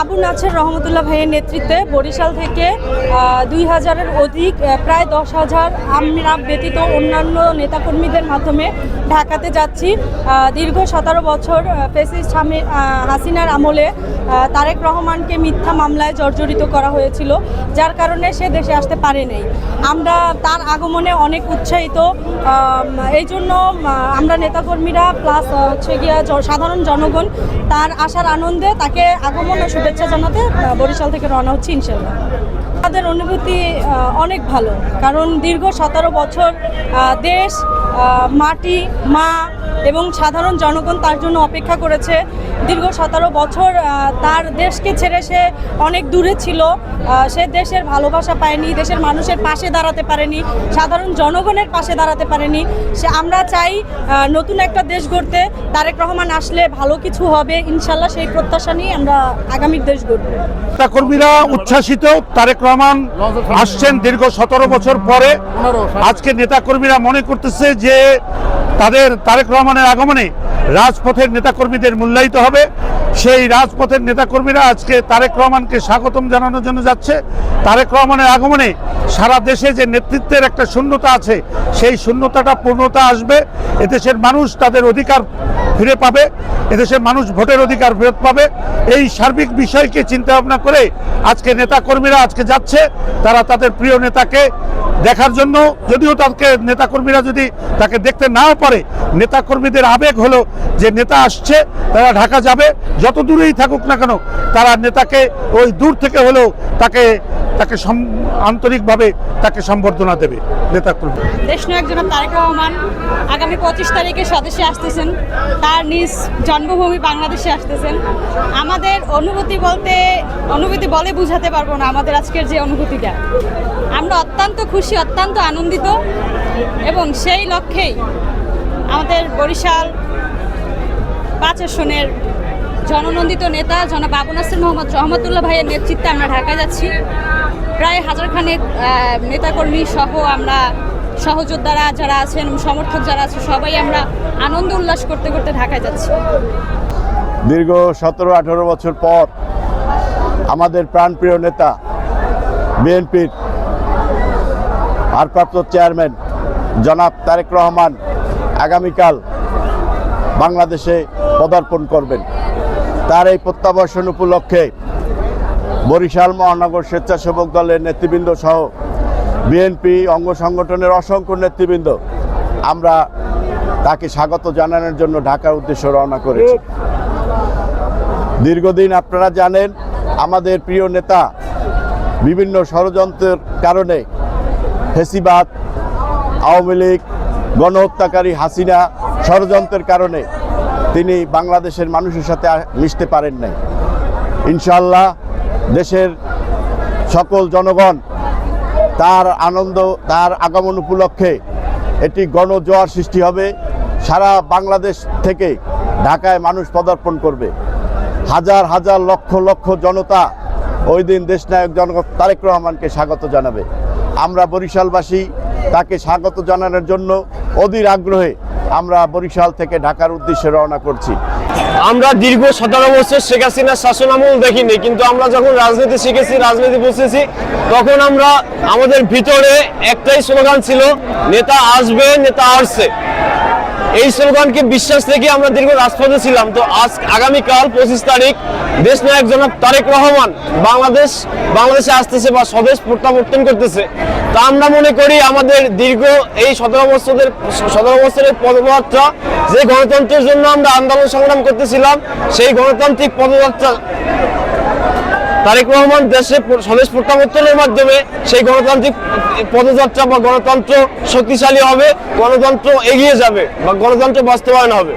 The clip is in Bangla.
আবু নাছের রহমতুল্লাহ ভাইয়ের নেতৃত্বে বরিশাল থেকে দুই হাজারের অধিক প্রায় দশ হাজার আমরা ব্যতীত অন্যান্য নেতাকর্মীদের মাধ্যমে ঢাকাতে যাচ্ছি। দীর্ঘ সতেরো বছর ফেসিস্ট হাসিনার আমলে তারেক রহমানকে মিথ্যা মামলায় জর্জরিত করা হয়েছিল, যার কারণে সে দেশে আসতে পারে নাই আমরা তার আগমনে অনেক উৎসাহিত এই জন্য আমরা নেতাকর্মীরা, প্লাস হচ্ছে গিয়া সাধারণ জনগণ, তার আসার আনন্দে তাকে আগমন ও শুভেচ্ছা জানাতে বরিশাল থেকে রওনা হচ্ছে ইনশাল্লাহ আমাদের অনুভূতি অনেক ভালো। কারণ দীর্ঘ সতেরো বছর দেশ মাটি, মা এবং সাধারণ জনগণ তার জন্য অপেক্ষা করেছে। দীর্ঘ সতেরো বছর তার দেশকে ছেড়ে সে অনেক দূরে ছিল। সে দেশের ভালোবাসা পায়নি, দেশের মানুষের পাশে দাঁড়াতে পারেনি, সাধারণ জনগণের পাশে দাঁড়াতে পারেনি। সে, আমরা চাই নতুন একটা দেশ গড়তে। তারেক রহমান আসলে ভালো কিছু হবে, ইনশাল্লাহ সেই প্রত্যাশা নিয়ে আমরা আগামীর দেশ গড়ব। নেতাকর্মীরা উচ্ছ্বাসিত, তারেক রহমান আসছেন দীর্ঘ সতেরো বছর পরে। আজকে নেতাকর্মীরা মনে করতেছে যে তাদের তারেক রহমানের আগমনে রাজপথের নেতাকর্মীদের মূল্যায়িত হবে। সেই রাজপথের নেতাকর্মীরা আজকে তারেক রহমানকে স্বাগতম জানানোর জন্য যাচ্ছে। তারেক রহমানের আগমনে সারা দেশে যে নেতৃত্বের একটা শূন্যতা আছে সেই শূন্যতাটা পূর্ণতা আসবে। এদেশের মানুষ তাদের অধিকার ফিরে পাবে, এদেশের মানুষ ভোটের অধিকার ফেরত পাবে। এই সার্বিক বিষয়কে চিন্তা ভাবনা করে আজকে নেতা কর্মীরা আজকে যাচ্ছে, তারা তাদের প্রিয় নেতাকে দেখার জন্য। যদিও তাকে নেতাকর্মীরা যদি তাকে দেখতে নাও পারে, নেতাকর্মীদের আবেগ হলো যে নেতা আসছে, তারা ঢাকা যাবে। যত দূরেই থাকুক না কেন, তারা নেতাকে ওই দূর থেকে হলেও তাকে তাকে আন্তরিকভাবে তাকে সম্বর্ধনা দেবে। নেতাকর্মী দেশনায়ক একজন তারেক রহমান আগামী পঁচিশ তারিখে স্বদেশে আসতেছেন। তার নিজ জন্মভূমি বাংলাদেশে আসতেছেন। আমাদের অনুভূতি বলতে, অনুভূতি বলে বুঝাতে পারব না আমাদের আজকের যে অনুভূতিটা। আমরা অত্যন্ত খুশি, অত্যন্ত আনন্দিত এবং সেই লক্ষ্যেই আমাদের বরিশাল পাঁচ আসনের জননন্দিত নেতা জনাব আবু নাসির মোহাম্মদ রহমতুল্লাহ ভাইয়ের নেতৃত্বে আমরা ঢাকা যাচ্ছি। প্রায় হাজারখানেক নেতাকর্মী সহ আমরা সহযোদ্ধারা যারা আছেন, সমর্থক যারা আছে, সবাই আমরা আনন্দ উল্লাস করতে করতে ঢাকায় যাচ্ছি। দীর্ঘ সতেরো আঠারো বছর পর আমাদের প্রাণপ্রিয় নেতা, বিএনপির ভারপ্রাপ্ত চেয়ারম্যান জনাব তারেক রহমান আগামীকাল বাংলাদেশে পদার্পণ করবেন। তার এই প্রত্যাবর্ষণ উপলক্ষে বরিশাল মহানগর স্বেচ্ছাসেবক দলের নেতৃবৃন্দ সহ বিএনপি অঙ্গ সংগঠনের অসংখ্য নেতৃবৃন্দ, আমরা তাকে স্বাগত জানানোর জন্য ঢাকার উদ্দেশ্যে রওনা করেছি। দীর্ঘদিন আপনারা জানেন, আমাদের প্রিয় নেতা বিভিন্ন ষড়যন্ত্রের কারণে ফেসিবাদ, আওয়ামী লীগ, গণহত্যাকারী হাসিনা ষড়যন্ত্রের কারণে তিনি বাংলাদেশের মানুষের সাথে মিশতে পারেন নাই। ইনশাল্লাহ দেশের সকল জনগণ তার আনন্দ, তার আগমন উপলক্ষে এটি গণজোয়ার সৃষ্টি হবে। সারা বাংলাদেশ থেকে ঢাকায় মানুষ পদার্পণ করবে। হাজার হাজার লক্ষ লক্ষ জনতা ওই দিন দেশনায়ক জনক তারেক রহমানকে স্বাগত জানাবে। আমরা বরিশালবাসী তাকে স্বাগত জানানোর জন্য অধীর আগ্রহে আমরা বরিশাল থেকে ঢাকার উদ্দেশ্যে রওনা করছি। আমরা দীর্ঘ সতেরো বছর শেখ হাসিনার শাসন আমল দেখিনি, কিন্তু আমরা যখন রাজনীতি শিখেছি, রাজনীতি বুঝেছি, তখন আমরা আমাদের ভিতরে একটাই স্লোগান ছিল, নেতা আসবে, নেতা আসছে। এই স্লোগানকে বিশ্বাস রেখে আমরা দীর্ঘ রাজপথে ছিলাম। তো আজ আগামীকাল পঁচিশ তারিখ, দেশ নায়ক জনাব তারেক রহমান বাংলাদেশ, বাংলাদেশে আসতেছে বা স্বদেশ প্রত্যাবর্তন করতেছে। তা আমরা মনে করি আমাদের দীর্ঘ এই সতেরো বছরের সতেরো বছরের পদযাত্রা যে গণতন্ত্রের জন্য আমরা আন্দোলন সংগ্রাম করতেছিলাম, সেই গণতান্ত্রিক পদযাত্রা তারেক রহমান দেশে স্বদেশ প্রত্যাবর্তনের মাধ্যমে সেই গণতান্ত্রিক পদযাত্রা বা গণতন্ত্র শক্তিশালী হবে, গণতন্ত্র এগিয়ে যাবে বা গণতন্ত্র বাস্তবায়ন হবে।